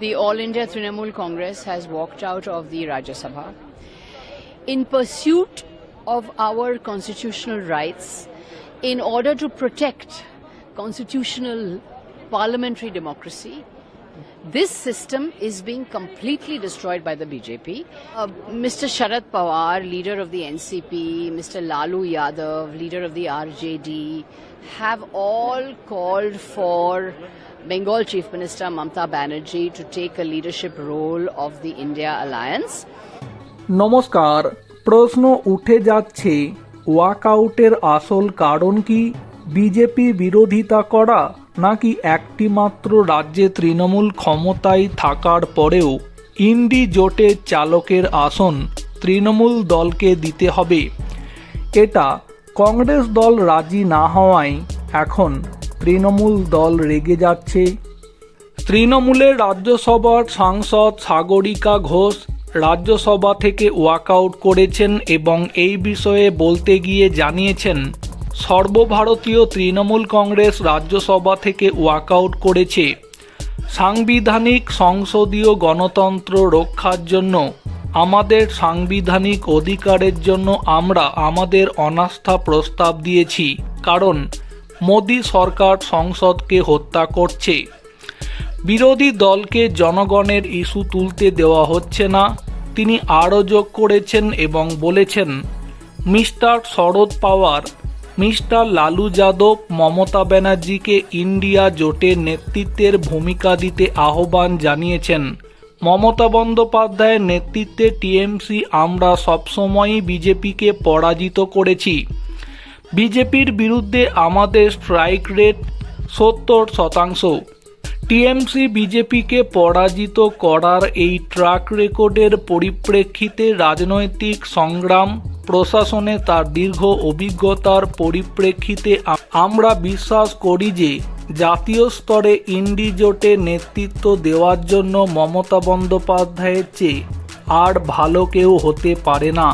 the All India Trinamool Congress has walked out of the Rajya Sabha in pursuit of our constitutional rights in order to protect constitutional parliamentary democracy. This system is being completely destroyed by the BJP. Uh, Mr. Sharad Pawar, leader of the NCP, Mr. Lalu Yadav, leader of the RJD, have all called for Bengal Chief Minister Mamta Banerjee to take a leadership role of the India Alliance. নমস্কার, প্রশ্ন উঠে যাচ্ছে, ওয়াকআউটের আসল কারণ কি, BJP বিরোধিতা করা, নাকি একটি মাত্র রাজ্যে তৃণমূল ক্ষমতায় থাকার পরেও ইন্ডি জোটের চালকের আসন তৃণমূল দলকে দিতে হবে এটা কংগ্রেস দল রাজি না হওয়ায় এখন তৃণমূল দল রেগে যাচ্ছে। তৃণমূলের রাজ্যসভার সাংসদ সাগরিকা ঘোষ রাজ্যসভা থেকে ওয়াকআউট করেছেন এবং এই বিষয়ে বলতে গিয়ে জানিয়েছেন, সর্বভারতীয় তৃণমূল কংগ্রেস রাজ্যসভা থেকে ওয়াকআউট করেছে। সাংবিধানিক সংসদীয় গণতন্ত্র রক্ষার জন্য, আমাদের সাংবিধানিক অধিকারের জন্য আমরা আমাদের অনাস্থা প্রস্তাব দিয়েছি। কারণ মোদী সরকার সংসদকে হত্যা করছে। বিরোধী দলকে জনগণের ইস্যু তুলতে দেওয়া হচ্ছে না। তিনি আরও যোগ করেছেন এবং বলেছেন, মিস্টার শরদ পাওয়ার, মিস্টার লালু যাদব, মমতা ব্যানার্জিকে ইন্ডিয়া জোটের নেতৃত্বের ভূমিকা দিতে আহ্বান জানিয়েছেন। মমতা বন্দ্যোপাধ্যায়ের নেতৃত্বে টিএমসি আমরা সবসময়ই বিজেপিকে পরাজিত করেছি। বিজেপির বিরুদ্ধে আমাদের স্ট্রাইক রেট সত্তর শতাংশ। টিএমসি বিজেপিকে পরাজিত করার এই ট্র্যাক রেকর্ডের পরিপ্রেক্ষিতে রাজনৈতিক সংগ্রাম, প্রশাসনে তার দীর্ঘ অভিজ্ঞতার পরিপ্রেক্ষিতে আমরা বিশ্বাস করি যে জাতীয় স্তরে ইন্ডি জোটে নেতৃত্ব দেওয়ার জন্য মমতা বন্দ্যোপাধ্যায়ের চেয়ে আর ভালো কেউ হতে পারে না।